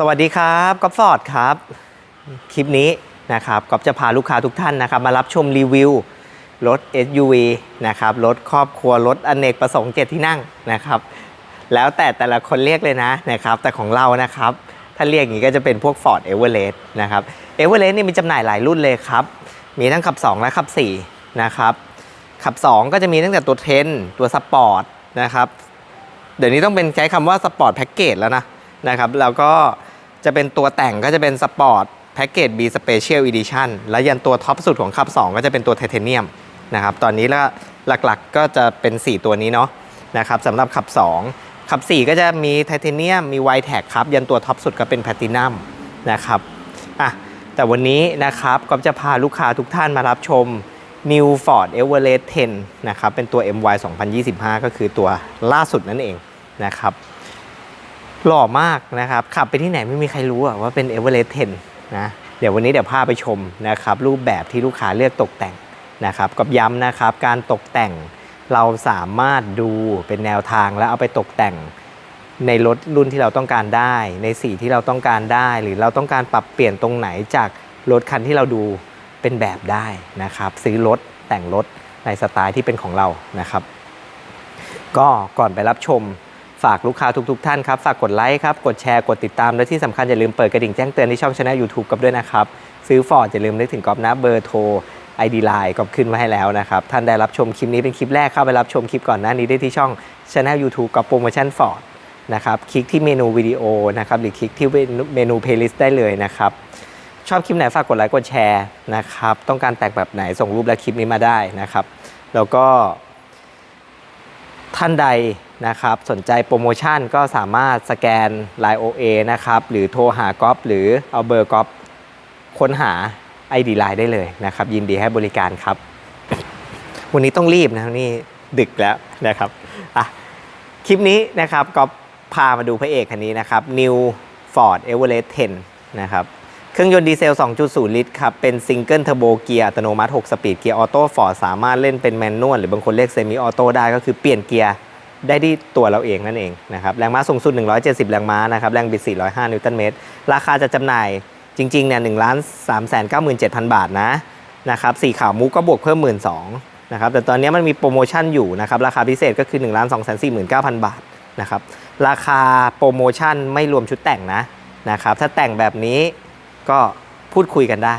สวัสดีครับก๊อฟฟอร์ดครับ คลิปนี้นะครับก๊อฟจะพาลูกค้าทุกท่านนะครับ มารับชมรีวิวรถ SUV นะครับรถครอบครัวรถอเนกประสงค์เจ็ดที่นั่งนะครับ แล้วแต่แต่ละคนเรียกเลยนะนะครับ แต่ของเรานะครับ ถ้าเรียกอย่างนี้ก็จะเป็นพวก Ford Everest นะครับ Everest นี่มีจำหน่ายหลายรุ่นเลยครับ มีทั้งขับ 2 และขับ 4 นะครับ ขับ 2 ก็จะมีตั้งแต่ตัวเทนตัวสปอร์ตนะครับเดี๋ยวนี้ต้องเป็นใช้คำว่าสปอร์ตแพ็กเกจแล้วนะนะครับแล้วก็ จะเป็นตัวแต่งก็จะเป็นสปอร์ตแพ็กเกจ B Special Edition แล้วยันตัวท็อปสุดของขับ 2 ก็จะเป็นตัวไทเทเนียมนะครับตอนนี้แล้วหลักๆก็จะเป็น 4 ตัวนี้เนาะนะครับสำหรับขับ 2 ขับ 4 ก็จะมีไทเทเนียมมีไวแท็กครับ ยันตัวท็อปสุดก็เป็นแพลตินัมนะครับอะแต่วันนี้นะครับก็จะพาลูกค้าทุกท่านมารับชม New Ford Everest 10 นะครับ เป็นตัว MY 2025 ก็คือตัวล่าสุดนั่นเองนะครับ หล่อมากนะครับ ขับไปที่ไหนไม่มีใครรู้อะว่าเป็น Everest 10 นะ เดี๋ยววันนี้เดี๋ยวพาไปชมนะครับ รูปแบบที่ลูกค้าเลือกตกแต่งนะครับกับย้ำนะครับ การตกแต่งเราสามารถดูเป็นแนวทางแล้วเอาไปตกแต่งในรถรุ่นที่เราต้องการได้ ในสีที่เราต้องการได้ หรือเราต้องการปรับเปลี่ยนตรงไหนจากรถคันที่เราดูเป็นแบบได้นะครับ ซื้อรถแต่งรถในสไตล์ที่เป็นของเรานะครับ ก็ก่อนไปรับชม ฝากลูกค้าทุกๆทท่านครับ ฝากกดไลค์ครับ กดแชร์ กดติดตาม และที่สำคัญอย่าลืมเปิดกระดิ่งแจ้งเตือนที่ช่องช anel YouTube กับด้วยนะครับ ซื้อฟอร์ดอย่าลืมนึกถึงกอบนะเบอร์โทร ID Line ก็ขึ้นมาให้แล้วนะครับ ท่านได้รับชมคลิปนี้เป็นคลิปแรกเข้าไปรับชมคลิปก่อนหน้านี้ได้ที่ช่องช anel YouTube กับโปรโมชั่นฟอร์ดนะครับคลิกที่เมนูวิดีโอนะครับหรือคลิกที่เมนูเพลย์ลิสต์ได้เลยนะครับชอบคลิปไหนฝากกดไลค์กดแชร์นะครับต้องการแต่งแบบไหนส่งรูปและคลิปนี้มาได้นะครับ แล้วก็ ท่านใดนะครับสนใจโปรโมชั่นก็สามารถสแกน Line OA นะครับหรือโทรหาก๊อฟหรือเอาเบอร์ก๊อฟค้นหา ID Line ได้เลยนะครับ ยินดีให้บริการครับ วันนี้ต้องรีบนะนี่ดึกแล้วนะครับอะคลิปนี้นะครับก็พามาดูพระเอกคันนี้นะครับ New Ford Everest 10 นะครับ ครื่องยนต์ดีเซล 2.0 ลิตรครับ เป็นซิงเกิลเทอร์โบเกียร์อัตโนมัติ 6 สปีด เกียร์ออโต้ฟอร์ดสามารถเล่นเป็นแมนนวลหรือบางคนเรียกเซมิออโต้ได้ก็คือเปลี่ยนเกียร์ได้ที่ตัวเราเองนั่นเองนะครับ แรงม้าสูงสุด 170 แรงม้านะครับ แรงบิด 405 นิวตันเมตร ราคาจะจำหน่ายจริงๆ เนี่ย1ล้าน3 9 7 0 0 บาทนะนะครับสีขาวมุกก็บวกเพิ่ม 1 2ื่นนะครับ แต่ตอนนี้มันมีโปรโมชั่นอยู่นะครับ ราคาพิเศษก็คือ1ล้าน2 4 9 0 0 0 บาทนะครับ ราคาโปรโมชั่นไม่รวมชุดแต่งนะนะครับ ถ้าแต่งแบบนี้ ก็พูดคุยกันได้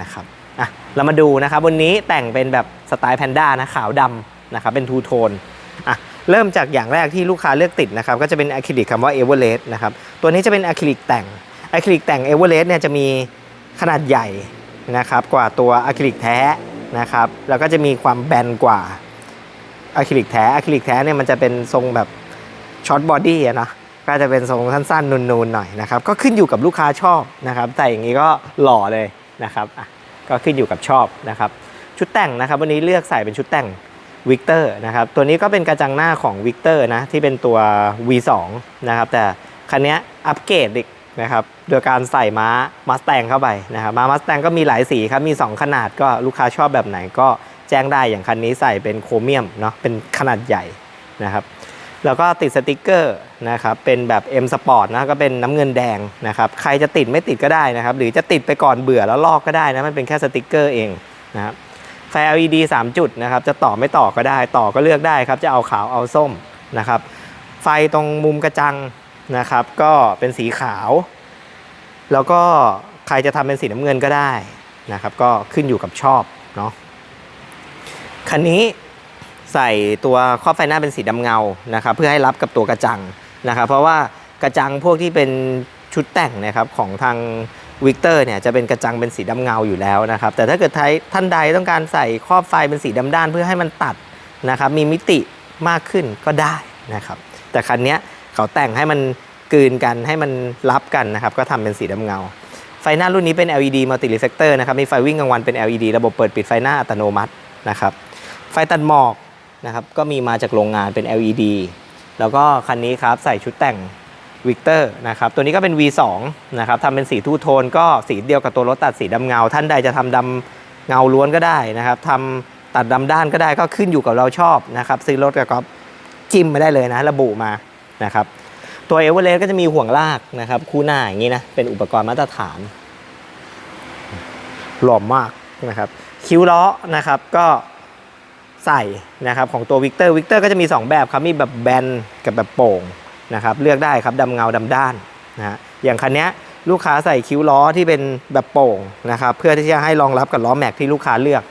นะครับอะเรามาดูนะครับวันนี้แต่งเป็นแบบสไตล์แพนด้านะขาวดำนะครับเป็นทูโทนอะเริ่มจากอย่างแรกที่ลูกค้าเลือกติดนะครับก็จะเป็นอะคริลิกคำว่าเอเวอเรสต์นะครับตัวนี้จะเป็นอะคริลิกแต่งอะคริลิกแต่งเอเวอเรสต์เนี่ยจะมีขนาดใหญ่นะครับกว่าตัวอะคริลิกแท้นะครับแล้วก็จะมีความแบนกว่าอะคริลิกแท้อะคริลิกแท้เนี่ยมันจะเป็นทรงแบบช็อตบอดี้นะ ก็จะเป็นทรงสั้นๆ นูนๆหน่อยนะครับ ก็ขึ้นอยู่กับลูกค้าชอบนะครับ แต่อย่างนี้ก็หล่อเลยนะครับอะก็ขึ้นอยู่กับชอบนะครับ ชุดแต่งนะครับ วันนี้เลือกใส่เป็นชุดแต่งวิกเตอร์นะครับ ตัวนี้ก็เป็นกระจังหน้าของวิกเตอร์นะ ที่เป็นตัว V2 นะครับ แต่คันนี้อัปเกรดอีกนะครับ โดยการใส่ม้ามาสแตงเข้าไปนะครับ ม้ามาสแตงก็มีหลายสีครับ มี 2 ขนาดก็ลูกค้าชอบแบบไหนก็แจ้งได้ อย่างคันนี้ใส่เป็นโครเมียมเนาะ เป็นขนาดใหญ่นะครับ แล้วก็ติดสติกเกอร์นะครับเป็นแบบ M Sport นะก็เป็นน้ำเงินแดงนะครับใครจะติดไม่ติดก็ได้นะครับหรือจะติดไปก่อนเบื่อแล้วลอกก็ได้นะมันเป็นแค่สติกเกอร์เองนะครับไฟ LED 3 จุดนะครับจะต่อไม่ต่อก็ได้ต่อก็เลือกได้ครับจะเอาขาวเอาส้มนะครับไฟตรงมุมกระจังนะครับก็เป็นสีขาว แล้วก็ใครจะทำเป็นสีน้ำเงินก็ได้นะครับก็ขึ้นอยู่กับชอบเนาะคันนี้ ใส่ตัวครอบไฟหน้าเป็นสีดำเงานะครับเพื่อให้รับกับตัวกระจังนะครับเพราะว่ากระจังพวกที่เป็นชุดแต่งนะครับของทางวิกเตอร์เนี่ยจะเป็นกระจังเป็นสีดำเงาอยู่แล้วนะครับแต่ถ้าเกิดท่านใดต้องการใส่ครอบไฟเป็นสีดำด้าน เพื่อให้มันตัดนะครับมีมิติมากขึ้นก็ได้นะครับแต่คันนี้เขาแต่งให้มันกลืนกันให้มันรับกันนะครับก็ทำเป็นสีดำเงา ไฟหน้ารุ่นนี้เป็น LED multi reflector นะครับมีไฟวิ่งกลางวันเป็น LED ระบบเปิดปิดไฟหน้าอัตโนมัตินะครับไฟตัดหมอก นะครับก็มีมาจากโรงงานเป็น LED แล้วก็คันนี้ครับใส่ชุดแต่งวิกเตอร์นะครับตัวนี้ก็เป็น V2 นะครับทำเป็นสีทูโทนก็สีเดียวกับตัวรถตัดสีดำเงา ท่านใดจะทำดำเงาล้วนก็ได้นะครับทำตัดดำด้านก็ได้ก็ขึ้นอยู่กับเราชอบนะครับซื้อรถกับก็จิ้มมาได้เลยนะ ระบุมานะครับตัวเอเวอเรสต์ก็จะมีห่วงลากนะครับ คู่หน้าอย่างนี้นะ เป็นอุปกรณ์มาตรฐาน หล่อมากนะครับ คิ้วล้อนะครับก็ ใส่นะครับของตัววิกเตอร์วิกเตอร์ก็จะมี 2 แบบครับมีแบบแบนกับแบบโป่งนะครับเลือกได้ครับดำเงาดำด้านนะฮะอย่างคันนี้ลูกค้าใส่คิ้วล้อที่เป็นแบบโป่งนะครับเพื่อที่จะให้รองรับกับล้อแม็กที่ลูกค้าเลือก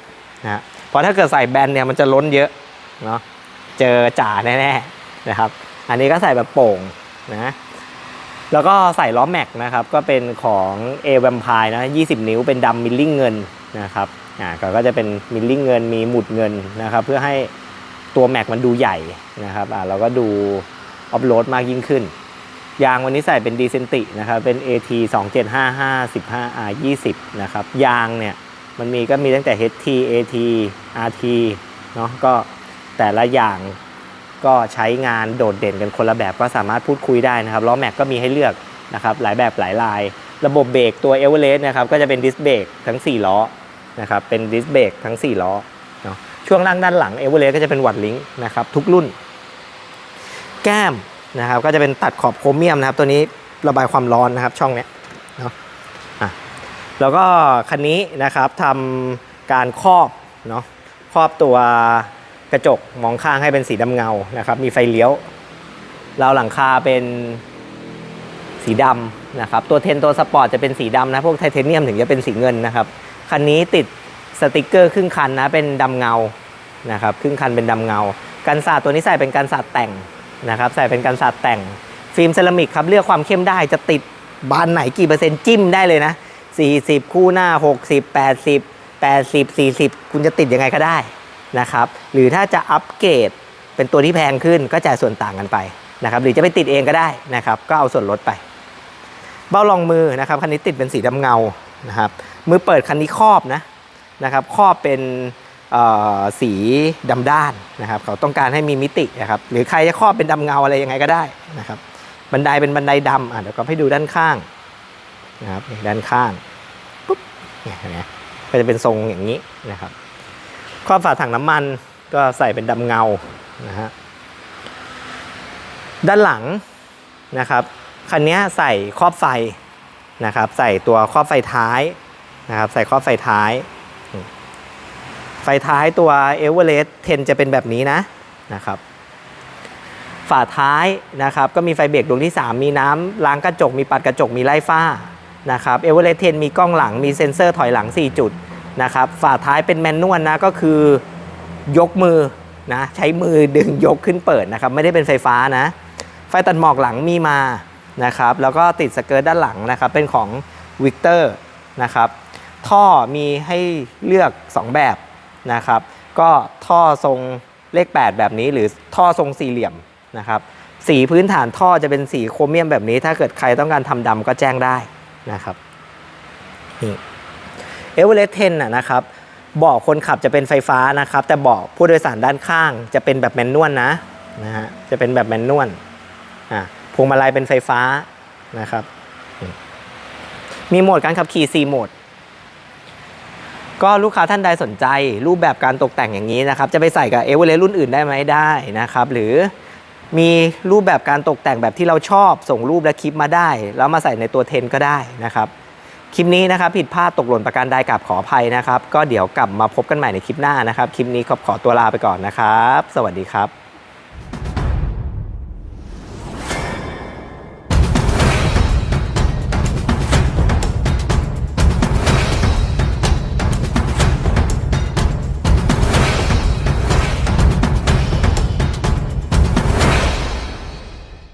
นะฮะเพราะถ้าเกิดใส่แบนเนี่ยมันจะล้นเยอะเนาะเจอจ่าแน่ๆนะครับอันนี้ก็ใส่แบบโป่งนะแล้วก็ใส่ล้อแม็กนะครับก็เป็นของเอแวมพายนะ 20 นิ้วเป็นดำมิลลิ่งเงินนะครับ อ่าก็จะเป็นมิลลิ่งเงินมีหมุดเงินนะครับเพื่อให้ตัวแม็กมันดูใหญ่นะครับอ่าเราก็ดูออฟโรดมากยิ่งขึ้น ยางวันนี้ใส่เป็นดีเซนตินะครับเป็น AT 2755 15R 20นะครับยางเนี่ยมันมีก็มีตั้งแต่ HT AT RT เนาะก็แต่ละอย่างก็ใช้งานโดดเด่นกันคนละแบบก็สามารถพูดคุยได้นะครับล้อแม็กก็มีให้เลือกนะครับหลายแบบหลายลาย ระบบเบรกตัวเอเวอเรสต์นะครับก็จะเป็นดิสเบรกทั้ง 4 ล้อ นะครับเป็นดิสเบรกทั้ง 4 ล้อเนาะช่วงล่างด้านหลังเอเวอเรสต์ก็จะเป็นวัดลิงก์นะครับทุกรุ่น แก้มนะครับก็จะเป็นตัดขอบโครเมียมนะครับ ตัวนี้ระบายความร้อนนะครับช่องเนี้ยเนาะอะแล้วก็คันนี้นะครับทำการครอบเนาะครอบตัวกระจกมองข้างให้เป็นสีดำเงานะครับ มีไฟเลี้ยวเราหลังคาเป็นสีดำนะครับ ตัวเทนตัวสปอร์ตจะเป็นสีดำนะ พวกไทเทเนียมถึงจะเป็นสีเงินนะครับ คันนี้ติดสติกเกอร์ครึ่งคันนะเป็นดำเงานะครับครึ่งคันเป็นดำเงา กันศาสตร์ตัวนี้ใส่เป็นกันศาสตแต่งนะครับใส่เป็นกันศาสตแต่ง ฟิล์มเซรามิกครับเลือกความเข้มได้จะติดบานไหนกี่เปอร์เซ็นต์จิ้มได้เลยนะ 40 คู่หน้า 60 80 80 40 คุณจะติดยังไงก็ได้นะครับหรือถ้าจะอัปเกรดเป็นตัวที่แพงขึ้นก็จ่ายส่วนต่างกันไปนะครับหรือจะไปติดเองก็ได้นะครับก็เอาส่วนลดไป เบ้ารองมือนะครับคันนี้ติดเป็นสีดำเงานะครับ มือเปิดคันนี้ครอบนะนะครับครอบเป็นสีดำด้านนะครับ เขาต้องการให้มีมิตินะครับ หรือใครจะครอบเป็นดำเงาอะไรยังไงก็ได้นะครับ บันไดเป็นบันไดดำอะเดี๋ยวก็ให้ดูด้านข้างนะครับด้านข้างปุ๊บเนี่ยเห็นไหมก็จะเป็นทรงอย่างนี้นะครับ ครอบฝาถังน้ำมันก็ใส่เป็นดำเงานะฮะด้านหลังนะครับคันนี้ใส่ครอบไฟนะครับ ใส่ตัวครอบไฟท้าย นะครับใส่ครอบไฟท้าย ไฟท้ายตัวเอเวอเรสต์10 จะเป็นแบบนี้นะนะครับฝาท้ายนะครับก็มีไฟเบรกดวงที่ 3 มีน้ำล้างกระจก มีปัดกระจกมีไล่ฝ้านะครับเอเวอเรสต์10มีกล้องหลังมีเซ็นเซอร์ถอยหลัง 4 จุดนะครับฝาท้ายเป็นแมนนวลนะก็คือยกมือนะใช้มือดึงยกขึ้นเปิดนะครับไม่ได้เป็นไฟฟ้านะไฟตัดหมอกหลังมีมานะครับแล้วก็ติดสเกิร์ตด้านหลังนะครับเป็นของวิกเตอร์นะครับ ท่อมีให้เลือก 2 แบบนะครับ ก็ท่อทรงเลข 8 แบบนี้หรือท่อทรงสี่เหลี่ยมนะครับ สีพื้นฐานท่อจะเป็นสีโครเมียมแบบนี้ ถ้าเกิดใครต้องการทำดำก็แจ้งได้นะครับนี่เอเวอเรสต์10น่ะนะครับเบาะคนขับจะเป็นไฟฟ้านะครับ แต่เบาะผู้โดยสารด้านข้าง จะเป็นแบบแมนนวลนะนะฮะจะเป็นแบบแมนนวลอะพวงมาลัยเป็นไฟฟ้านะครับมมีโหมดการขับขี่ 4 โหมด ก็ลูกค้าท่านใดสนใจ รูปแบบการตกแต่งอย่างนี้นะครับ จะไปใส่กับเอเวอเรสต์รุ่นอื่นได้ไหมได้นะครับ หรือมีรูปแบบการตกแต่งแบบที่เราชอบ ส่งรูปและคลิปมาได้ แล้วมาใส่ในตัวเทนก็ได้นะครับ คลิปนี้นะครับผิดพลาดตกหล่นประการใดกับขออภัยนะครับ ก็เดี๋ยวกลับมาพบกันใหม่ในคลิปหน้านะครับ คลิปนี้ขอขอตัวลาไปก่อนนะครับ สวัสดีครับ